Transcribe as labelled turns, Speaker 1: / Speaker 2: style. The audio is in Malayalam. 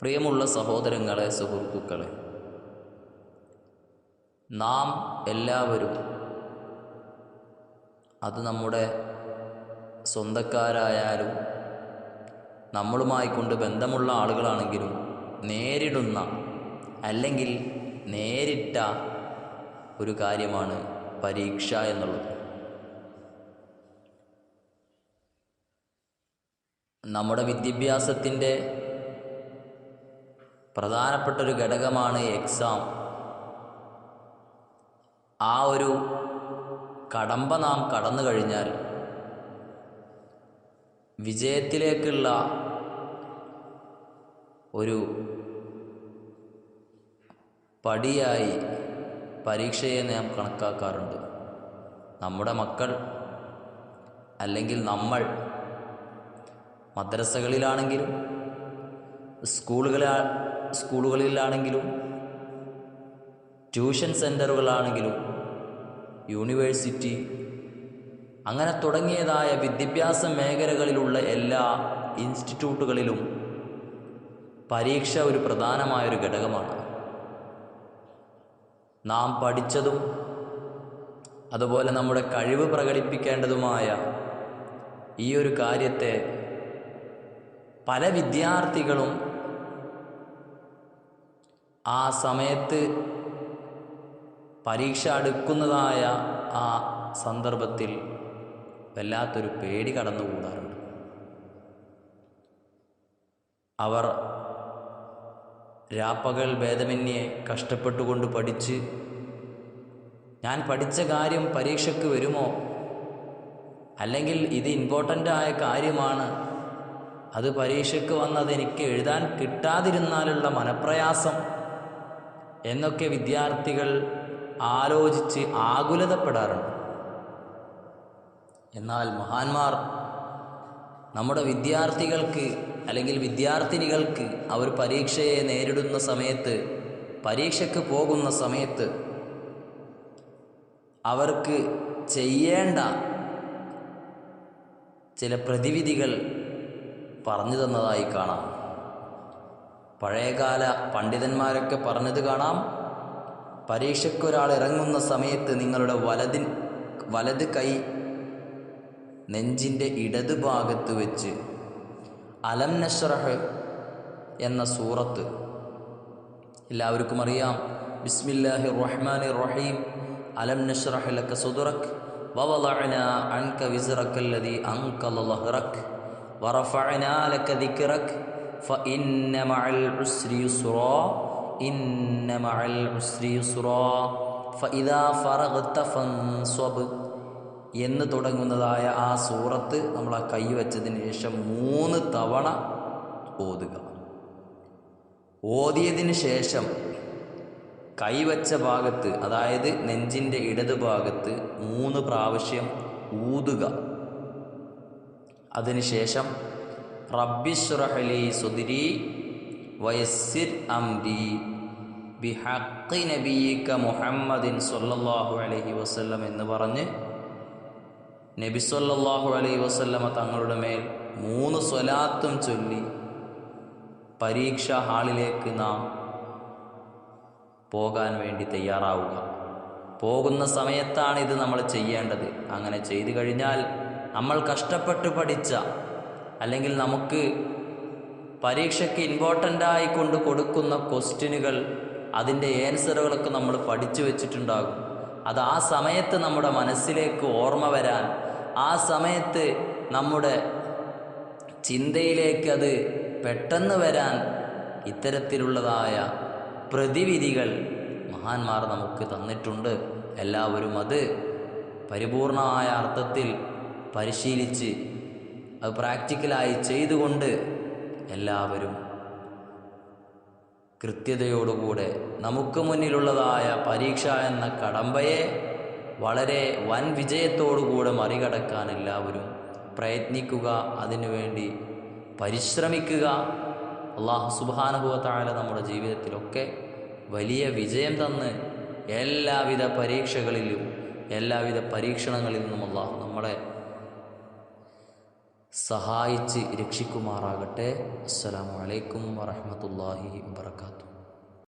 Speaker 1: പ്രിയമുള്ള സഹോദരങ്ങളെ സുഹൃത്തുക്കളെ നാം എല്ലാവരും അത് നമ്മുടെ സ്വന്തക്കാരായാലും നമ്മളുമായി കൊണ്ട് ബന്ധമുള്ള ആളുകളാണെങ്കിലും നേരിടുന്ന അല്ലെങ്കിൽ നേരിട്ട ഒരു കാര്യമാണ് പരീക്ഷ എന്നുള്ളത്. നമ്മുടെ വിദ്യാഭ്യാസത്തിന്റെ പ്രധാനപ്പെട്ട ഒരു ഘടകമാണ് എക്സാം. ആ ഒരു കടമ്പ നാം കടന്നു കഴിഞ്ഞാൽ വിജയത്തിലേക്കുള്ള ഒരു പടിയായി പരീക്ഷയെ നാം കണക്കാക്കാറുണ്ട്. നമ്മുടെ മക്കൾ അല്ലെങ്കിൽ നമ്മൾ മദ്രസകളിലാണെങ്കിലും സ്കൂളുകളിൽ സ്കൂളുകളിലാണെങ്കിലും ട്യൂഷൻ സെന്ററുകളാണെങ്കിലും യൂണിവേഴ്സിറ്റി അങ്ങനെ തുടങ്ങിയതായ വിദ്യാഭ്യാസ മേഖലകളിലുള്ള എല്ലാ ഇൻസ്റ്റിറ്റ്യൂട്ടുകളിലും പരീക്ഷ ഒരു പ്രധാനമായൊരു ഘടകമാണ്. നാം പഠിച്ചതും അതുപോലെ നമ്മുടെ കഴിവ് പ്രകടിപ്പിക്കേണ്ടതുമായ ഈ ഒരു കാര്യത്തെ പല വിദ്യാർത്ഥികളും ആ സമയത്ത് പരീക്ഷ അടുക്കുന്നതായ ആ സന്ദർഭത്തിൽ വല്ലാത്തൊരു പേടി കടന്നുകൂടാറുണ്ട്. അവർ രാപ്പകൽ ഭേദമന്യെ കഷ്ടപ്പെട്ടുകൊണ്ട് പഠിച്ച് ഞാൻ പഠിച്ച കാര്യം പരീക്ഷയ്ക്ക് വരുമോ? അല്ലെങ്കിൽ ഇത് ഇമ്പോർട്ടന്റ് ആയ കാര്യമാണ്. അത് പരീക്ഷയ്ക്ക് വന്നത് എനിക്ക് എഴുതാൻ കിട്ടാതിരുന്നാലുള്ള മനപ്രയാസം. എന്നൊക്കെ വിദ്യാർത്ഥികൾ ആലോചിച്ച് ആകുലതപ്പെടാറുണ്ട്. എന്നാൽ മഹാന്മാർ നമ്മുടെ വിദ്യാർത്ഥികൾക്ക് അല്ലെങ്കിൽ വിദ്യാർത്ഥിനികൾക്ക് അവർ പരീക്ഷയെ നേരിടുന്ന സമയത്ത് പരീക്ഷയ്ക്ക് പോകുന്ന സമയത്ത് അവർക്ക് ചെയ്യേണ്ട ചില പ്രതിവിധികൾ പറഞ്ഞു തന്നതായി കാണാം. പഴയകാല പണ്ഡിതന്മാരൊക്കെ പറഞ്ഞത് കാണാം പരീക്ഷയ്ക്കൊരാൾ ഇറങ്ങുന്ന സമയത്ത് നിങ്ങളുടെ വലതിൻ വലത് കൈ നെഞ്ചിൻ്റെ ഇടത് ഭാഗത്ത് വെച്ച് അലം നഷ്റഹ് എന്ന സൂറത്ത് എല്ലാവർക്കും അറിയാം ബിസ്മില്ലാഹി റഹ്മാൻ റഹീം അലം നഷ്റഹ് ലക സുദറക് ووضعنا عنك وزرك الذي أنقض ظهرك ورفعنا لك ذكرك فإن مع العسر يسرا إن مع العسر يسرا فإذا فرغت فانصب എന്ന് തുടങ്ങുന്നതായ ആ സൂറത്ത് നമ്മൾ ആ കൈ വെച്ചതിന് ശേഷം മൂന്ന് തവണ ഓതുക ഓതിയതിന് ശേഷം കൈവച്ച ഭാഗത്ത് അതായത് നെഞ്ചിൻ്റെ ഇടത് ഭാഗത്ത് മൂന്ന് പ്രാവശ്യം ഊതുക അതിനുശേഷം റബ്ബിഷ്റഹലി സുദിരി വയസ്സിർ അംരി ബിഹക്കി നബീക്ക മുഹമ്മദിൻ സൊല്ലാഹു അലൈഹി വസല്ലം എന്ന് പറഞ്ഞ് നബി സൊല്ലാഹു അലൈഹി വസല്ലമ തങ്ങളുടെ മേൽ മൂന്ന് സ്വലാത്തും ചൊല്ലി പരീക്ഷാ ഹാളിലേക്ക് നാം പോകാൻ വേണ്ടി തയ്യാറാവുക. പോകുന്ന സമയത്താണ് ഇത് നമ്മൾ ചെയ്യേണ്ടത്. അങ്ങനെ ചെയ്തു കഴിഞ്ഞാൽ നമ്മൾ കഷ്ടപ്പെട്ട് പഠിച്ച അല്ലെങ്കിൽ നമുക്ക് പരീക്ഷയ്ക്ക് ഇമ്പോർട്ടന്റ് ആയിക്കൊണ്ട് കൊടുക്കുന്ന ക്വസ്റ്റ്യനുകൾ അതിന്റെ ഏൻസറുകളൊക്കെ നമ്മൾ പഠിച്ചു വെച്ചിട്ടുണ്ടാകും. അത് ആ സമയത്ത് നമ്മുടെ മനസ്സിലേക്ക് ഓർമ്മ വരാൻ ആ സമയത്ത് നമ്മുടെ ചിന്തയിലേക്ക് അത് പെട്ടെന്ന് വരാൻ ഇത്തരത്തിലുള്ളതായ പ്രതിവിധികൾ മഹാന്മാർ നമുക്ക് തന്നിട്ടുണ്ട്. എല്ലാവരും അത് പരിപൂർണമായ അർത്ഥത്തിൽ പരിശീലിച്ച് അത് പ്രാക്ടിക്കലായി ചെയ്തുകൊണ്ട് എല്ലാവരും കൃത്യതയോടുകൂടെ നമുക്ക് മുന്നിലുള്ളതായ പരീക്ഷ എന്ന കടമ്പയെ വളരെ വൻ വിജയത്തോടുകൂടെ മറികടക്കാൻ എല്ലാവരും പ്രയത്നിക്കുക അതിനുവേണ്ടി പരിശ്രമിക്കുക. അള്ളാഹു സുബാനുഭവത്തായ നമ്മുടെ ജീവിതത്തിലൊക്കെ വലിയ വിജയം തന്ന് എല്ലാവിധ പരീക്ഷകളിലും എല്ലാവിധ പരീക്ഷണങ്ങളിൽ നിന്നും അള്ളാഹു നമ്മളെ സഹായിച്ച് രക്ഷിക്കുമാറാകട്ടെ. അസ്സലാമു അലൈക്കും വറഹ്മത്തുള്ളാഹി വബർക്കാത്തു